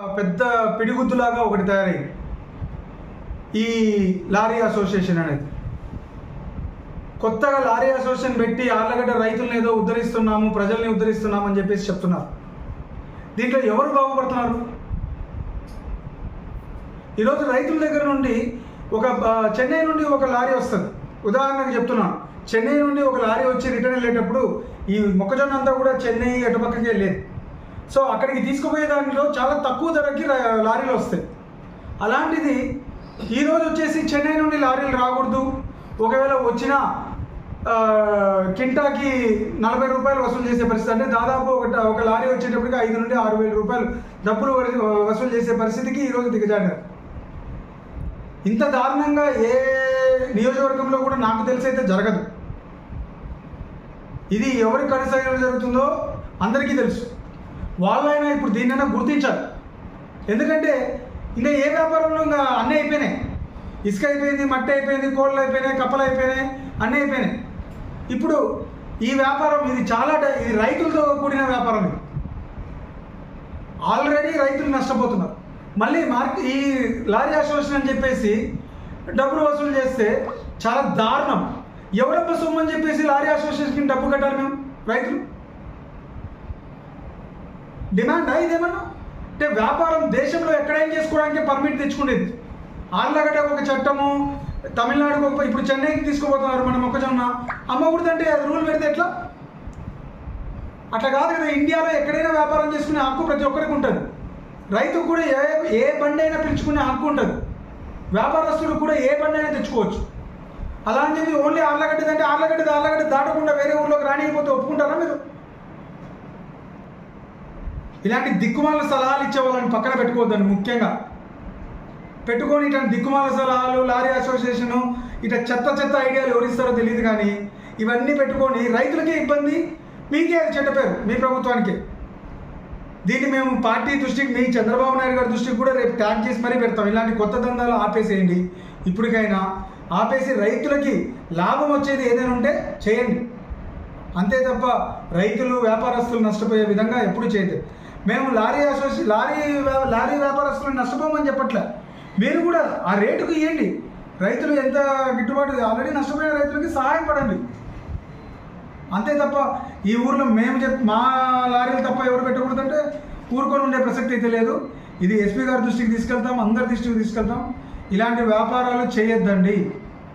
పెద్ద పిడిగుద్దులాగా ఒకటి తయారైంది. ఈ లారీ అసోసియేషన్ అనేది. కొత్తగా లారీ అసోసియేషన్ పెట్టి ఆర్లగడ్డ రైతులను ఏదో ఉద్ధరిస్తున్నాము ప్రజల్ని ఉద్ధరిస్తున్నాము అని చెప్పేసి చెప్తున్నారు. దీంట్లో ఎవరు బాగుపడుతున్నారు? ఈరోజు రైతుల దగ్గర నుండి ఒక చెన్నై నుండి ఒక లారీ వస్తుంది. ఉదాహరణకు చెప్తున్నాను. చెన్నై నుండి ఒక లారీ వచ్చి రిటర్న్ వెళ్ళేటప్పుడు ఈ మొక్కజొన్న అంతా కూడా చెన్నై అటుపక్కకి వెళ్ళేది సో అక్కడికి తీసుకుపోయే దాంట్లో చాలా తక్కువ ధరకి లారీలు వస్తాయి. అలాంటిది ఈరోజు వచ్చేసి చెన్నై నుండి లారీలు రాకూడదు. ఒకవేళ వచ్చిన కింటాకి నలభై రూపాయలు వసూలు చేసే పరిస్థితి అంటే దాదాపు ఒక ఒక లారీ వచ్చేటప్పటికి ఐదు నుండి ఆరు వేల రూపాయలు డబ్బులు వసూలు చేసే పరిస్థితికి ఈరోజు దిగజాడారు ఇంత దారుణంగా ఏ నియోజకవర్గంలో కూడా నాకు తెలిసి అయితే జరగదు. ఇది ఎవరి కనసాగంలో జరుగుతుందో అందరికీ తెలుసు. వాళ్ళైనా ఇప్పుడు దీన్నైనా గుర్తించాలి ఎందుకంటే ఇంకా ఏ వ్యాపారంలో ఇంకా అన్నీ అయిపోయినాయి. ఇసుక అయిపోయింది మట్టి అయిపోయింది కోళ్ళు అయిపోయినాయి కప్పలు అయిపోయినాయి అన్నీ అయిపోయినాయి. ఇప్పుడు ఈ వ్యాపారం ఇది చాలా ఇది రైతులతో కూడిన వ్యాపారం ఇది. ఆల్రెడీ రైతులు నష్టపోతున్నారు. మళ్ళీ మార్కెట్ ఈ లారీ అసోసియేషన్ అని చెప్పేసి డబ్బులు వసూలు చేస్తే చాలా దారుణం. ఎవడబ్బ సొమ్ము అని చెప్పేసి లారీ అసోసియేషన్కి డబ్బు కట్టాలి మేము రైతులు? డిమాండ్? ఇదేమన్నా? అంటే వ్యాపారం దేశంలో ఎక్కడైనా చేసుకోవడానికి పర్మిట్ తెచ్చుకునేది ఆర్లగడ్డకు ఒక చట్టము తమిళనాడుకు ఒక ఇప్పుడు చెన్నైకి తీసుకుపోతున్నారు మన మొక్కజొన్న. అమ్మకూడదంటే అది రూల్ పెడితే ఎట్లా? అట్లా కాదు కదా ఇండియాలో ఎక్కడైనా వ్యాపారం చేసుకునే హక్కు ప్రతి ఒక్కరికి ఉంటుంది. రైతుకు కూడా ఏ ఏ బండి అయినా పిలుచుకునే హక్కు ఉంటుంది. వ్యాపారస్తుడు కూడా ఏ బండి అయినా తెచ్చుకోవచ్చు. అలా అని చెప్పి ఓన్లీ ఆర్లగడ్డది అంటే ఆర్లగడ్డది ఆర్లగడ్డ దాటకుండా వేరే ఊర్లోకి రానికపోతే ఒప్పుకుంటారా మీరు? ఇలాంటి దిక్కుమాల సలహాలు ఇచ్చే వాళ్ళని పక్కన పెట్టుకోవద్దండి ముఖ్యంగా. పెట్టుకొని ఇటు దిక్కుమాల సలహాలు లారీ అసోసియేషను ఇట్లా చెత్త చెత్త ఐడియాలు ఎవరిస్తారో తెలియదు కానీ ఇవన్నీ పెట్టుకొని రైతులకే ఇబ్బంది మీకే చెడ్డ పేరు మీ ప్రభుత్వానికి. దీన్ని మేము పార్టీ దృష్టికి మీ చంద్రబాబు నాయుడు గారి దృష్టికి కూడా రేపు ట్యాగ్ చేసి మరీ పెడతాం. ఇలాంటి కొత్త దందాలు ఆపేసేయండి. ఇప్పటికైనా ఆపేసి రైతులకి లాభం వచ్చేది ఏదైనా ఉంటే చేయండి. అంతే తప్ప రైతులు వ్యాపారస్తులు నష్టపోయే విధంగా ఎప్పుడు చేయదు మేము లారీ అసోసి లారీ వ్యా- లారీ వ్యాపారస్తులు నష్టపోమని చెప్పట్లే. మీరు కూడా ఆ రేటుకు ఇవ్వండి రైతులు ఎంత గిట్టుబాటు ఆల్రెడీ నష్టపోయిన రైతులకి సహాయపడండి అంతే తప్ప ఈ ఊర్లో మేము చెప్ మా లారీలు తప్ప ఎవరు పెట్టకూడదంటే ఊరుకొని ఉండే ప్రసక్తి అయితే లేదు. ఇది ఎస్పీ గారి దృష్టికి తీసుకెళ్తాం అందరి దృష్టికి తీసుకెళ్తాం. ఇలాంటి వ్యాపారాలు చేయొద్దండి.